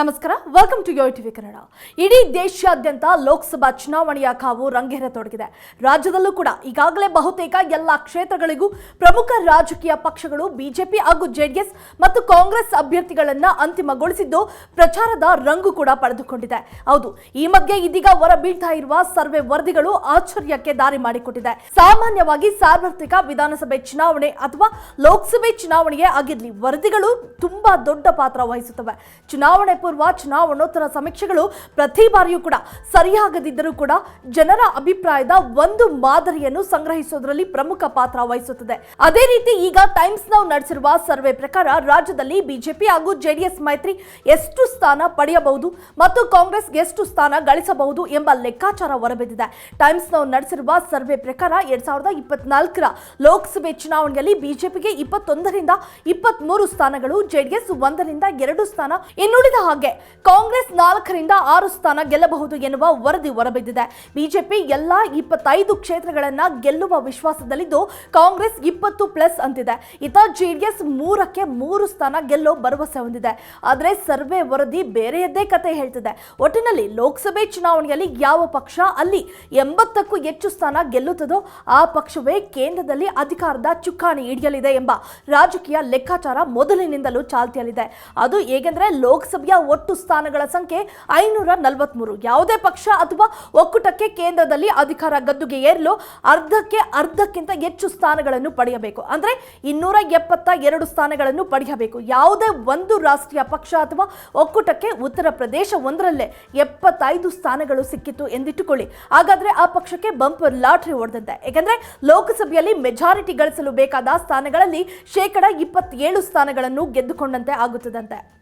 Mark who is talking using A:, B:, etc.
A: ನಮಸ್ಕಾರ welcome to yo TV Kannada ಇಡೀ ದೇಶಾದ್ಯಂತ ಲೋಕಸಭಾ ಚುನಾವಣೆಯ ಕಾವು ರಂಗೇರತೊಡಗಿದೆ. ರಾಜ್ಯದಲ್ಲೂ ಕೂಡ ಈಗಾಗಲೇ ಬಹುತೇಕ ಎಲ್ಲ ಕ್ಷೇತ್ರಗಳಿಗೂ ಪ್ರಮುಖ ರಾಜಕೀಯ ಪಕ್ಷಗಳು ಬಿಜೆಪಿ ಹಾಗೂ ಜೆಡಿಎಸ್ ಮತ್ತು ಕಾಂಗ್ರೆಸ್ ಅಭ್ಯರ್ಥಿಗಳನ್ನ ಅಂತಿಮಗೊಳಿಸಿದ್ದು ಪ್ರಚಾರದ ರಂಗು ಕೂಡ ಪಡೆದುಕೊಂಡಿದೆ. ಹೌದು, ಈ ಮಧ್ಯೆ ಇದೀಗ ಹೊರಬೀಳ್ತಾ ಇರುವ ಸರ್ವೆ ವರದಿಗಳು ಆಶ್ಚರ್ಯಕ್ಕೆ ದಾರಿ ಮಾಡಿಕೊಟ್ಟಿದೆ. ಸಾಮಾನ್ಯವಾಗಿ ಸಾರ್ವತ್ರಿಕ ವಿಧಾನಸಭೆ ಚುನಾವಣೆ ಅಥವಾ ಲೋಕಸಭೆ ಚುನಾವಣೆಗೆ ಆಗಿರಲಿ, ವರದಿಗಳು ತುಂಬಾ ದೊಡ್ಡ ಪಾತ್ರ ವಹಿಸುತ್ತವೆ. ಚುನಾವಣೆ ಪೂರ್ವ ಚುನಾವಣೋತ್ತರ ಸಮೀಕ್ಷೆಗಳು ಪ್ರತಿ ಬಾರಿಯೂ ಕೂಡ ಸರಿಯಾಗದಿದ್ದರೂ ಕೂಡ ಜನರ ಅಭಿಪ್ರಾಯದ ಒಂದು ಮಾದರಿಯನ್ನು ಸಂಗ್ರಹಿಸೋದ್ರಲ್ಲಿ ಪ್ರಮುಖ ಪಾತ್ರ ವಹಿಸುತ್ತದೆ. ಅದೇ ರೀತಿ ಈಗ ಟೈಮ್ಸ್ ನಾವು ನಡೆಸಿರುವ ಸರ್ವೆ ಪ್ರಕಾರ ರಾಜ್ಯದಲ್ಲಿ ಬಿಜೆಪಿ ಹಾಗೂ ಜೆಡಿಎಸ್ ಮೈತ್ರಿ ಎಷ್ಟು ಸ್ಥಾನ ಪಡೆಯಬಹುದು ಮತ್ತು ಕಾಂಗ್ರೆಸ್ ಎಷ್ಟು ಸ್ಥಾನ ಗಳಿಸಬಹುದು ಎಂಬ ಲೆಕ್ಕಾಚಾರ ಹೊರಬಿದ್ದಿದೆ. ಟೈಮ್ಸ್ ನಾವು ನಡೆಸಿರುವ ಸರ್ವೆ ಪ್ರಕಾರ ಎರಡ್ ಸಾವಿರದ ಇಪ್ಪತ್ನಾಲ್ಕರ ಲೋಕಸಭೆ ಚುನಾವಣೆಯಲ್ಲಿ ಬಿಜೆಪಿಗೆ ಇಪ್ಪತ್ತೊಂದರಿಂದ ಇಪ್ಪತ್ಮೂರು ಸ್ಥಾನಗಳು, ಜೆಡಿಎಸ್ ಒಂದರಿಂದ ಎರಡು ಸ್ಥಾನ ಇನ್ನುಳಿದ ಹಾಗೆ ಕಾಂಗ್ರೆಸ್ ನಾಲ್ಕರಿಂದ ಆರು ಸ್ಥಾನ ಗೆಲ್ಲಬಹುದು ಎನ್ನುವ ವರದಿ ಹೊರಬಿದ್ದಿದೆ. ಬಿಜೆಪಿ ಎಲ್ಲಾ ಇಪ್ಪತ್ತೈದು ಕ್ಷೇತ್ರಗಳನ್ನ ಗೆಲ್ಲುವ ವಿಶ್ವಾಸದಲ್ಲಿದ್ದು ಕಾಂಗ್ರೆಸ್ ಇಪ್ಪತ್ತು ಪ್ಲಸ್ ಅಂತಿದೆ. ಇತ ಜೆಡಿಎಸ್ ಮೂರಕ್ಕೆ ಮೂರು ಸ್ಥಾನ ಗೆಲ್ಲೋ ಭರವಸೆ ಹೊಂದಿದೆ. ಆದರೆ ಸರ್ವೆ ವರದಿ ಬೇರೆಯದ್ದೇ ಕತೆ ಹೇಳ್ತಿದೆ. ಒಟ್ಟಿನಲ್ಲಿ ಲೋಕಸಭೆ ಚುನಾವಣೆಯಲ್ಲಿ ಯಾವ ಪಕ್ಷ ಅಲ್ಲಿ ಎಂಬತ್ತಕ್ಕೂ ಹೆಚ್ಚು ಸ್ಥಾನ ಗೆಲ್ಲುತ್ತದೋ ಆ ಪಕ್ಷವೇ ಕೇಂದ್ರದಲ್ಲಿ ಅಧಿಕಾರದ ಚುಕ್ಕಾಣಿ ಹಿಡಿಯಲಿದೆ ಎಂಬ ರಾಜಕೀಯ ಲೆಕ್ಕಾಚಾರ ಮೊದಲಿನಿಂದಲೂ ಚಾಲ್ತಿಯಲ್ಲಿದೆ. ಅದು ಹೇಗೆಂದರೆ ಲೋಕಸಭೆಯ ಒಟ್ಟು ಸ್ಥಾನಗಳ ಸಂಖ್ಯೆ ಐನೂರ ನಲವತ್ಮೂರು. ಯಾವುದೇ ಪಕ್ಷ ಅಥವಾ ಒಕ್ಕೂಟಕ್ಕೆ ಕೇಂದ್ರದಲ್ಲಿ ಅಧಿಕಾರ ಗದ್ದುಗೆ ಏರಲು ಅರ್ಧಕ್ಕೆ ಅರ್ಧಕ್ಕಿಂತ ಹೆಚ್ಚು ಸ್ಥಾನಗಳನ್ನು ಪಡೆಯಬೇಕು. ಅಂದ್ರೆ ಇನ್ನೂರ ಎಪ್ಪತ್ತ ಎರಡು ಸ್ಥಾನಗಳನ್ನು ಪಡೆಯಬೇಕು. ಯಾವುದೇ ಒಂದು ರಾಷ್ಟ್ರೀಯ ಪಕ್ಷ ಅಥವಾ ಒಕ್ಕೂಟಕ್ಕೆ ಉತ್ತರ ಪ್ರದೇಶ ಒಂದರಲ್ಲೇ ಎಪ್ಪತ್ತೈದು ಸ್ಥಾನಗಳು ಸಿಕ್ಕಿತ್ತು ಎಂದಿಟ್ಟುಕೊಳ್ಳಿ. ಹಾಗಾದ್ರೆ ಆ ಪಕ್ಷಕ್ಕೆ ಬಂಪರ್ ಲಾಟ್ರಿ ಹೊಡೆದಂತೆ ಏಕೆಂದರೆ ಲೋಕಸಭೆಯಲ್ಲಿ ಮೆಜಾರಿಟಿ ಗಳಿಸಲು ಬೇಕಾದ ಸ್ಥಾನಗಳಲ್ಲಿ ಶೇಕಡ ಇಪ್ಪತ್ತೇಳು ಸ್ಥಾನಗಳನ್ನು ಗೆದ್ದುಕೊಂಡಂತೆ ಆಗುತ್ತದಂತೆ.